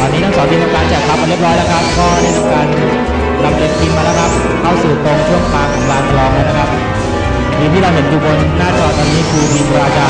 ตอนนี้ทั้งสองทีมทำการแจกครับมาเรียบร้อยแล้วครับ ก็ได้ทำการลำเลียงทีมมาแล้วครับ เข้าสู่ตรงช่วงกลางของลานรองแล้วนะครับทีมที่เราเห็นอยู่บนหน้าจอตอนนี้คือทีมราชา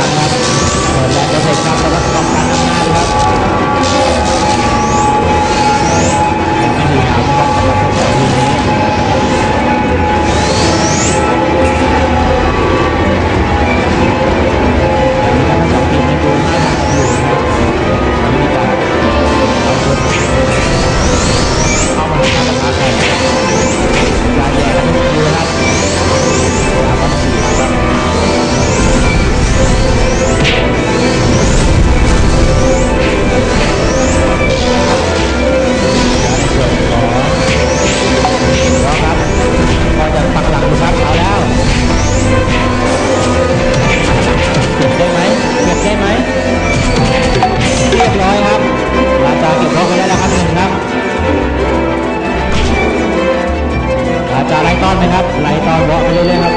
ไล่ต้อกไปเรื่อยๆครับ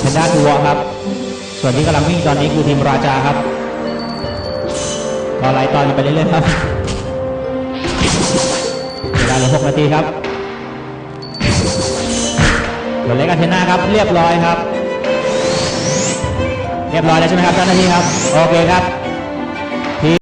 เป็นด้านวัวครับ ส่วนที่กำลังวิ่งตอนนี้คือทีมราชาครับก็ไล่ตอนกันไปเรื่อยๆครับเวลาเหลือ6นาทีครับ ส่วเล็กอาเทน่าครับ เรียบร้อยครับ เรียบร้อยแล้วใช่ไหมครับเจ้าหน้าที่ครับ โอเคครับ